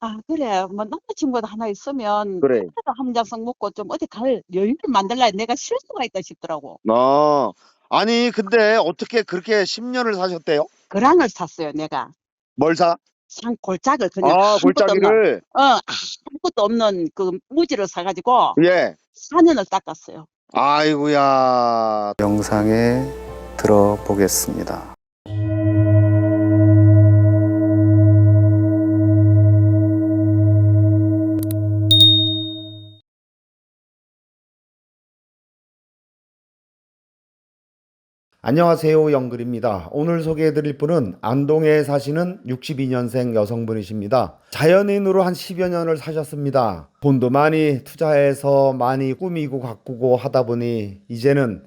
아, 그래. 뭐 남자친구도 하나 있으면 그래. 한 잔씩 먹고 좀 어디 갈 여유를 만들라 내가 쉴 수가 있다 싶더라고. 어. 아니, 근데 어떻게 그렇게 10년을 사셨대요? 그랑을 샀어요, 내가. 뭘 사? 산 골짜기를 그냥 아, 아무것도 없는, 골짜기를. 어, 아무것도 없는 그 무지를 사가지고 예. 4년을 닦았어요. 아이고야. 영상에 들어보겠습니다. 안녕하세요. 영글입니다. 오늘 소개해드릴 분은 안동에 사시는 62년생 여성분이십니다. 자연인으로 한 10여 년을 사셨습니다. 돈도 많이 투자해서 많이 꾸미고 가꾸고 하다 보니 이제는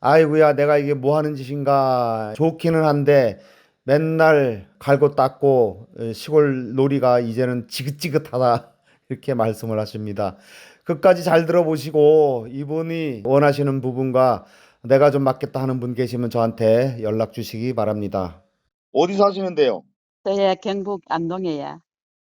아이고야 내가 이게 뭐 하는 짓인가 좋기는 한데 맨날 갈고 닦고 어, 시골 놀이가 이제는 지긋지긋하다 이렇게 말씀을 하십니다. 끝까지 잘 들어보시고 이분이 원하시는 부분과 내가 좀 맞겠다 하는 분 계시면 저한테 연락 주시기 바랍니다. 어디 사시는데요? 네, 경북 안동에야.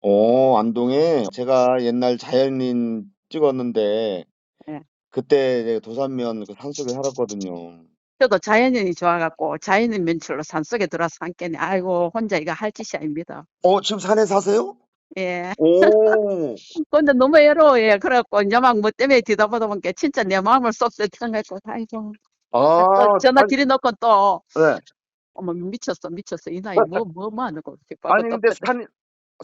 어, 안동에 제가 옛날 자연인 찍었는데 예. 그때 도산면 그 산속에 살았거든요. 저도 자연인이 좋아갖고 자연인 면출로 산속에 들어와서 함께네. 아이고, 혼자 이거 할 짓이 아닙니다. 어, 지금 산에 사세요? 예. 오. 근데 너무 외로워요. 그래갖고 이제 막뭐 때문에 뒤다 보다 보니까 진짜 내 마음을 쏙 생각했고, 아이고. 아, 또 전화 아니, 드려놓고 또, 네. 어머, 미쳤어, 미쳤어. 이 나이 뭐, 뭐, 뭐 하는 거. 아니 근데 산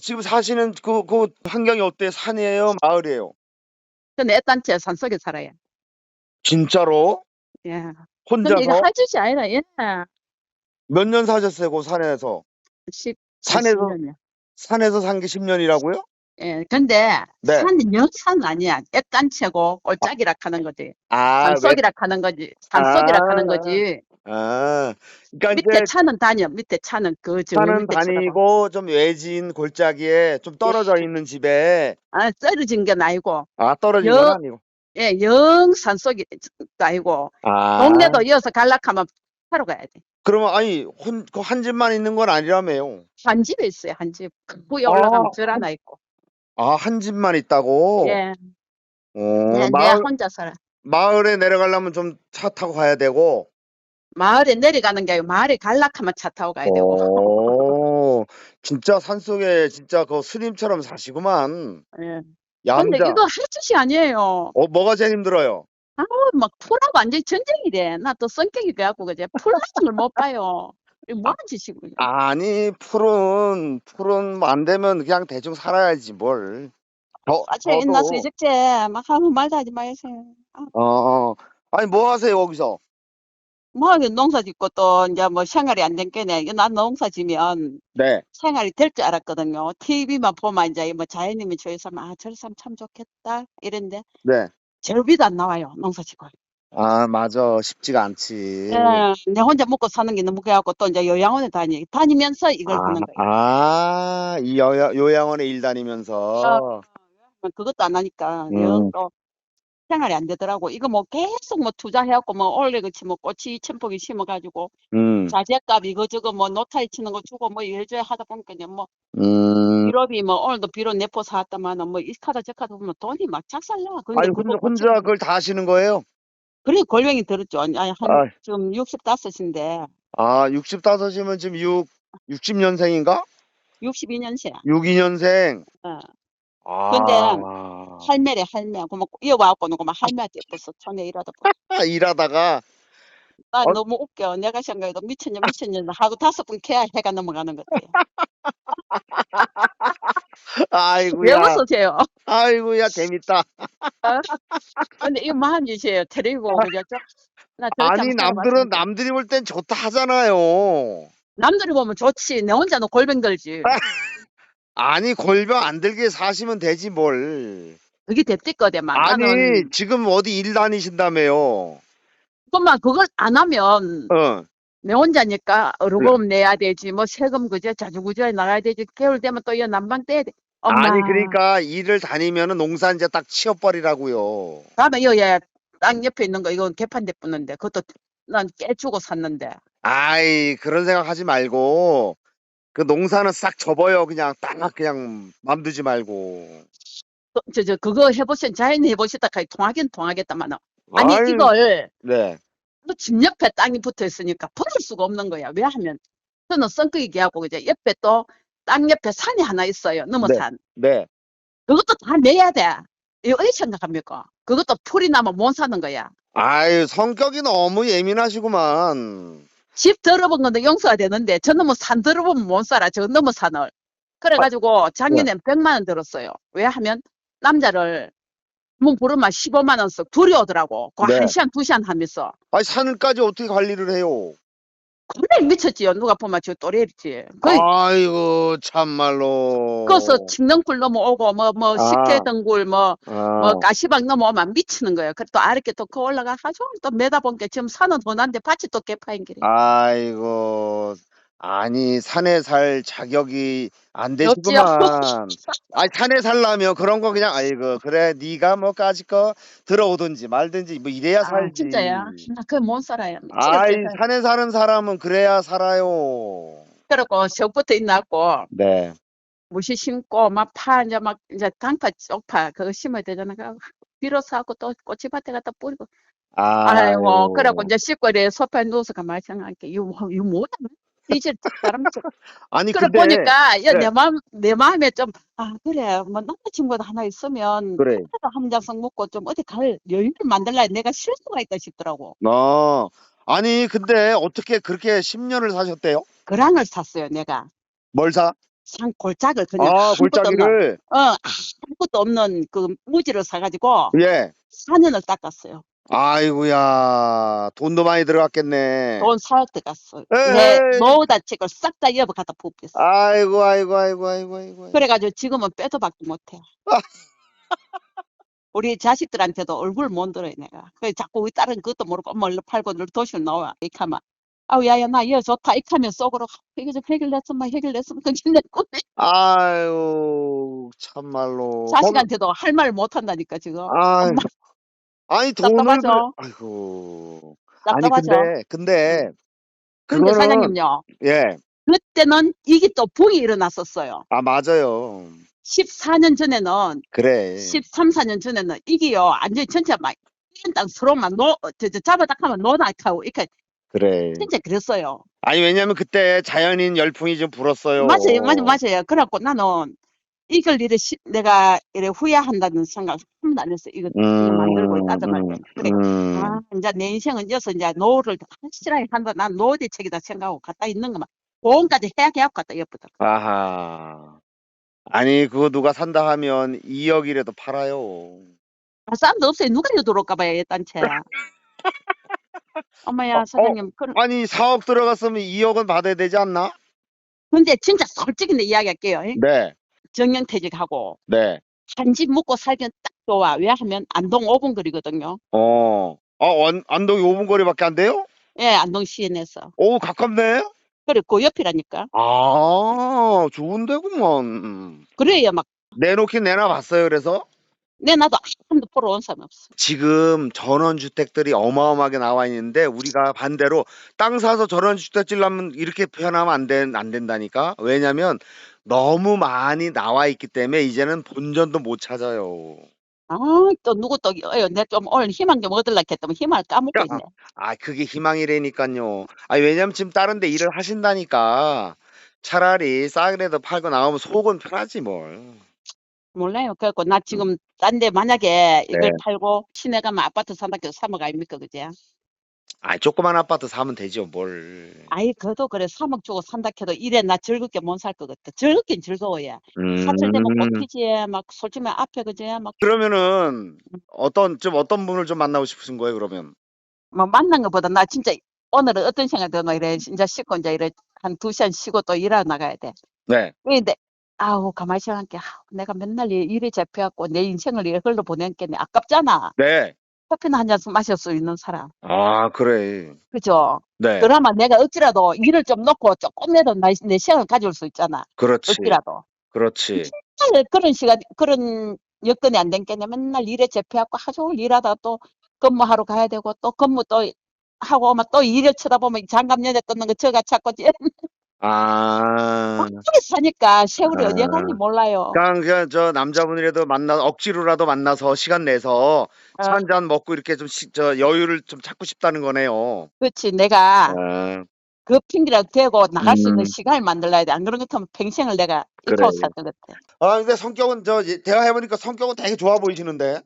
지금 사시는 그, 그 환경이 어때? 산이에요? 마을이에요? 저는 애딴째 산속에 살아요. 진짜로? 예. 근데 이거 혼자서? 할 짓이 아니라, 예. 몇 년 사셨어요? 그 산에서? 10, 산에서? 10년이요. 산에서 산 게 10년이라고요? 예. 근데, 네. 산은 여산 아니야. 애딴채고, 꼴짝이라 하는 거지. 아, 왜? 산속이라 하는 거지. 산속이라 아. 하는 거지. 아, 그러니까 밑에 이제 차는 다녀. 밑에 차는 그, 저, 산은 밑에 쳐다봐. 다니고 좀 외진 골짜기에 좀 떨어져 있는 집에 아, 떨어진 건 아니고, 아 떨어진 여- 건 아니고 예, 영 산속이 아니고, 아 동네도 이어서 갈락하면 하러 가야 돼. 그러면 아니 혼, 그한 집만 있는 건 아니라며요 한 집에 있어요, 한 집. 위에 올라가면 아. 절 하나 있고. 아한 집만 있다고? 예, 어, 네, 마을, 내 혼자 살아. 마을에 내려가려면 좀 차 타고 가야 되고 마을에 내려가는 게 아니고, 마을에 갈락하면 차 타고 가야 되고. 오, 진짜 산속에 진짜 그 스님처럼 사시구만. 예. 근데 얌자. 이거 할 짓이 아니에요. 어, 뭐가 제일 힘들어요? 아우, 막 풀하고 완전히 전쟁이래. 나 또 성격이 그래 갖고, 그제 풀 같은 걸못 봐요. 이거 뭐 하는 짓이고. 아니, 풀은, 풀은 뭐안 되면 그냥 대충 살아야지, 뭘. 저, 빠져 있나 저도, 수적제 막 아무 말도 하지 마세요. 아, 어, 어. 아니, 뭐 하세요, 거기서? 뭐 하긴 농사 짓고 또 이제 뭐 생활이 안 된 게네. 이거 난 농사 지면 네. 생활이 될 줄 알았거든요. TV만 보면 이제 뭐 자연님이 저기 사람 아, 저리 사람 참 좋겠다 이랬는데 네. 재료비도 안 나와요. 농사 짓고. 아, 맞아. 쉽지가 않지. 예, 내 혼자 먹고 사는 게 너무 그래갖고 또 이제 요양원에 다니 다니면서 이걸 아, 하는 거예요. 아, 이 요, 요양원에 일 다니면서. 그것도 안 하니까 음. 영또 생활이 안 되더라고. 이거 뭐 계속 뭐 투자해갖고 뭐 올해 그치 뭐 꼬치 천포기 심어가지고 음, 자재값 이거 저거 뭐 노타리 치는 거 주고 뭐 일줘야 하다 보니까 이제 뭐 음. 비료비 뭐 오늘도 비료 내포 사왔다마는 뭐 이카다 저카다 보면 돈이 막 작살나. 근데 아니, 그거 혼자, 고치 혼자 그걸 다 하시는 거예요? 그래 골뱅이 들었죠. 아니 아니, 한 아, 지금 65인데 아, 65이면 지금 6, 60년생인가? 62년생. 62년생. 어. 아, 근데 할매래 할매. 그만 이어와갖고 누구 막 할매한테 벌써 촌에 일하다 보고. 일하다가, 나 어? 너무 웃겨. 내가 생각해도 미쳤냐 미쳤냐 하고 다섯 번 캐야 해가 넘어가는 것 같아요. 왜 아이고야, 웃으세요? 아이고야, 재밌다. 근데 이거 뭐한 짓이에요. 텔레비 보고 그죠? 나 저렇게 아니, 한번 남들은, 살아봤습니다. 남들이 볼 땐 좋다 하잖아요. 남들이 보면 좋지. 내 혼자는 골뱅 들지. 아니, 골병 안 들게 사시면 되지, 뭘. 그게 됐댔거든만. 아니, 나는 지금 어디 일 다니신다며요. 그만 그걸 안 하면 어, 내 혼자니까 어르금 내야 되지. 뭐 세금 그제 자주구조에 나가야 되지. 겨울 되면 또 이 난방 떼야 돼. 엄마. 아니, 그러니까 일을 다니면은 농사 이제 딱 치워버리라고요. 다음에 이거 얘땅 옆에 있는 거 이건 개판대 뿌는데 그것도 난 깨주고 샀는데. 아이, 그런 생각 하지 말고, 그 농사는 싹 접어요. 그냥 딱 그냥 맘두지 말고. 또 저, 저, 그거 해보신, 자연 해보시다 가지 통하긴 통하겠다마는. 아니, 아유, 이걸, 네. 또집 옆에 땅이 붙어 있으니까 버릴 수가 없는 거야. 왜 하면, 저는 썬크이기 하고, 이제 옆에 또, 땅 옆에 산이 하나 있어요. 넘어산. 네. 그것도 다 내야 돼. 이거 어디 생각합니까? 그것도 풀이 나면 못 사는 거야. 아유, 성격이 너무 예민하시구만. 집 더러운 건데 용서가 되는데, 저 놈은 산 더러우면 못 살아. 저 넘어 산을. 그래가지고 작년에 100만 원 들었어요. 왜 하면, 남자를, 문 부르면 15만 원씩 둘이 오더라고. 그 네. 한 시간, 두 시간 하면서. 아니, 산을까지 어떻게 관리를 해요? 그래 미쳤지요. 누가 보면 저 또래였지. 그 아이고, 참말로. 거기서 칙능굴 넘어오고 뭐 뭐 아. 식혜등굴 뭐 아, 뭐 가시방 넘어오면 미치는 거예요. 그래 또 아랫게 또그 올라가 가지고 또 매다 보니까 지금 산은 돈한데 밭이 또 개파인 길이. 아이고. 아니, 산에 살 자격이 안 없지요. 되시구만. 아니, 산에 살려면 그런 거 그냥, 아이고, 그래, 네가 뭐 까짓 거 들어오든지 말든지 뭐 이래야 아, 살지. 진짜야. 나 그거 못 살아요. 아이, 미치겠어요. 산에 사는 사람은 그래야 살아요. 그래고 저부터 있나고 네. 무시 심고 막 파 이제 막 이제 강파 쪽파 그거 심어야 되잖아. 그 비로소 하고 또 꼬치밭에 갖다 뿌리고. 아이고, 그래갖고 이제 씻고 이래 소파에 누워서 가만히 생각할게. 이거, 뭐- 이거 뭐야? 이제 사람 아니, 근데, 보니까 야, 네. 내 마음 내 마음에 좀 아 그래 뭐 남자친구도 하나 있으면 그래. 한 잔씩 먹고 좀 어디 갈 여유를 만들라 내가 쉴 수가 있다 싶더라고. 어. 아니, 근데 어떻게 그렇게 10년을 사셨대요? 그랑을 샀어요 내가 뭘 사? 산 골짜기를 그냥 아, 아무것도 없는 골짜기를. 어 아무것도 없는 그 무지를 사가지고 예. 4년을 닦았어요. 아이고야. 돈도 많이 들어갔겠네. 돈 4억 들어갔어. 에이. 내 노후다 책을 싹다 이어 갖다 부었어. 아이고, 아이고, 아이고, 아이고, 아이고. 그래가지고 지금은 빼도 박도 못해. 우리 자식들한테도 얼굴 못 들어요, 내가. 그래, 자꾸 우리 딸은 그것도 모르고 엄마 얼른 팔고 늘 도시로 나와. 하면. 아우, 야, 야, 나 이거 좋다. 하면 속으로, 이거 좀 해결냈으면, 그게 내 꿈이. 아유, 참말로. 자식한테도 할 말을 못 한다니까, 지금. 아이, 아니, 돈을. 답답하죠? 들- 아이고. 아니, 답답하죠? 근데, 근데, 근데 그거는- 사장님요, 예. 그때는 이게 또 붕이 일어났었어요. 아, 맞아요. 14년 전에는, 그래. 13, 14년 전에는 이게요, 완전히 전체 막, 이런 땅 서로만 노, 저, 저, 잡아다 하면 노나하고, 이렇게, 그래. 진짜 그랬어요. 아니, 왜냐면 그때 자연인 열풍이 좀 불었어요. 맞아요, 맞아요, 맞아요. 그래갖고 나는 이걸 이래 시, 내가 이래 후회한다는 생각 한 번도 안 했어요. 이거, 이거 만들고 따져갈 때. 그래. 음. 아, 이제 내 인생은 이어서 이제 노후를 확실하게 한다. 난 노후 대책이다 생각하고 갖다 있는 것만. 보험까지 해야 해갖고 갖다 엿보다. 아하. 아니, 그거 누가 산다 하면 2억이라도 팔아요. 아, 사람도 없어요. 누가 이거 들어올까 봐요, 이 단체. 어머야, 어, 어. 사장님. 그럼, 아니, 4억 들어갔으면 2억은 받아야 되지 않나? 근데 진짜 솔직히 내 이야기 할게요. 네, 정년퇴직하고. 네. 한 집 묵고 살기는 딱 좋아. 왜 하면 안동 5분 거리거든요. 어. 아, 원, 안동이 5분 거리밖에 안 돼요? 예, 안동 시내에서. 오, 가깝네? 그래, 그 옆이라니까. 아, 좋은데구먼. 그래야 막, 내놓긴 내놔봤어요, 그래서? 내 나도 한 번도 보러 온 사람 없어. 지금 전원주택들이 어마어마하게 나와 있는데, 우리가 반대로 땅 사서 전원주택 질려면 이렇게 표현하면 안, 된, 안 된다니까? 왜냐면 너무 많이 나와 있기 때문에 이제는 본전도 못 찾아요. 아, 또 누구 또, 어여, 내가 좀 오늘 희망 좀 얻으려고 했더니 희망을 까먹고 야. 있네. 아, 그게 희망이라니까요. 아, 왜냐면 지금 다른 데 일을 하신다니까. 차라리 싸게라도 팔고 나오면 속은 편하지 뭘. 몰라요. 그래갖고 나 지금 딴 데 만약에 이걸 네. 팔고 시내 가면 아파트 산다 해도 3억 아닙니까, 그제? 아, 조그만 아파트 사면 되죠, 뭘. 아이, 그래도 그래 3억 주고 산다 해도 이래 나 즐겁게 못 살 것 같아. 즐겁긴 즐거워야. 사철 되면 음. 꽃피지, 막 솔직히 앞에 그제, 막, 그러면은 어떤 좀 어떤 분을 좀 만나고 싶으신 거예요, 그러면? 뭐 만난 것보다 나 진짜 오늘은 어떤 생각이 드노 이래, 이제 씻고 이제 이래 한 두 시간 쉬고 또 일하러 나가야 돼. 네. 근데 아우 가만히 생각해 아, 내가 맨날 이 일에 잡혀갖고 내 인생을 흘러 보냈겠네 아깝잖아 네. 커피나 한 잔 마실 수 있는 사람 아, 그래. 그죠 네. 그러면 내가 억지라도 일을 좀 놓고 조금이라도 나, 내 시간을 가질 수 있잖아 그렇지. 억지라도 그렇지. 맨날 그런 시간 그런 여건이 안 된겠네 맨날 일에 잡혀갖고 하루 종일 일하다 또 근무하러 가야 되고 또 근무 또 하고 오면 또 일을 쳐다보면 장갑 연애 뜯는 거 저가 찾고 아. 거기 사니까 세월이 어디에 아. 가는지 몰라요. 그냥 그냥 저 남자분이라도 만나 억지로라도 만나서 시간 내서 어. 차한잔 먹고 이렇게 좀 시, 저 여유를 좀 찾고 싶다는 거네요. 그렇지 내가 아, 그 핑계라도 대고 나갈 수 있는 음. 시간을 만들어야 돼. 안 그런 것 같으면 평생을 내가 그래. 잊고 살 것 같아. 아 근데 성격은 저 대화해 보니까 성격은 되게 좋아 보이시는데.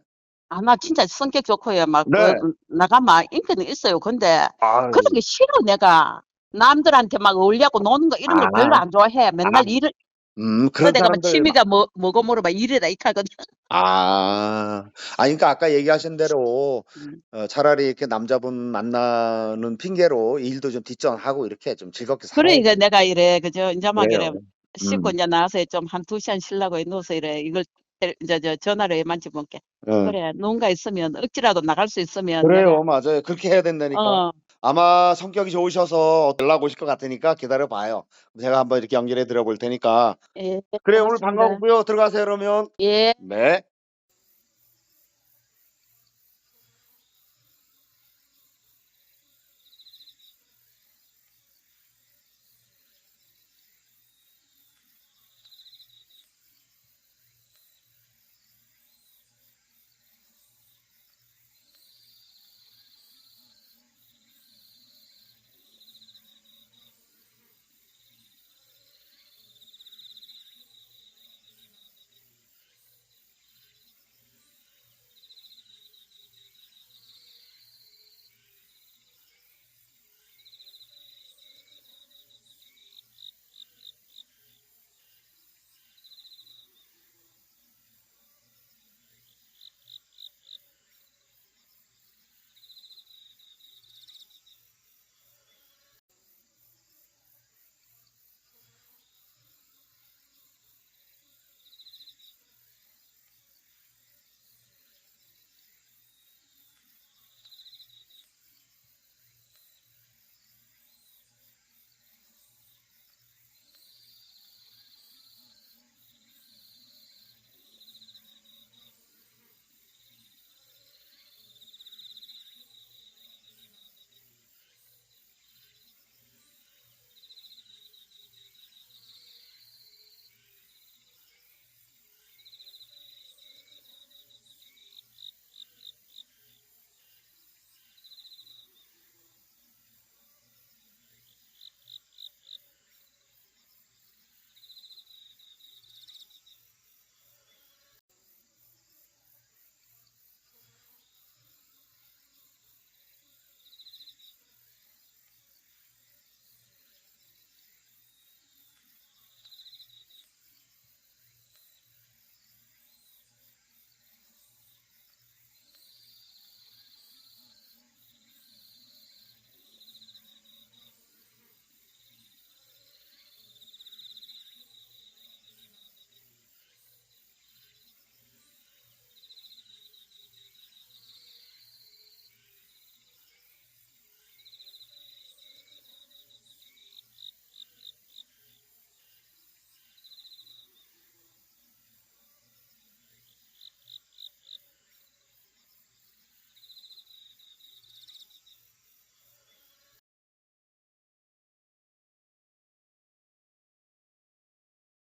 아, 나 진짜 성격 좋고요. 막, 네. 그, 나가면 인기는 있어요. 근데, 아, 그런 게 싫어, 내가. 남들한테 막 어울려고 노는 거, 이런 거 아. 별로 안 좋아해. 맨날 아, 일을, 음 그런 내가 뭐 사람들. 취미가 뭐, 뭐고 물어봐. 일이다, 이렇게 하거든. 아, 아, 그러니까 아까 얘기하신 대로 음. 어, 차라리 이렇게 남자분 만나는 핑계로 일도 좀 뒷전하고 이렇게 좀 즐겁게 살아. 그러니까 내가 이래, 그죠. 이제 막 이래, 그래요. 씻고 음. 이제 나와서 좀 한 두 시간 쉬려고 누워서 이래, 이걸, 때- 이제 저 전화로 해만지 볼게. 응. 그래, 누군가 있으면, 억지라도 나갈 수 있으면. 그래요, 맞아요. 그렇게 해야 된다니까. 내가, 어, 아마 성격이 좋으셔서 연락 오실 것 같으니까 기다려 봐요. 제가 한번 이렇게 연결해 드려 볼 테니까. 예. 그래 오늘 고맙습니다. 반가웠고요. 들어가세요 그러면. 예. 네.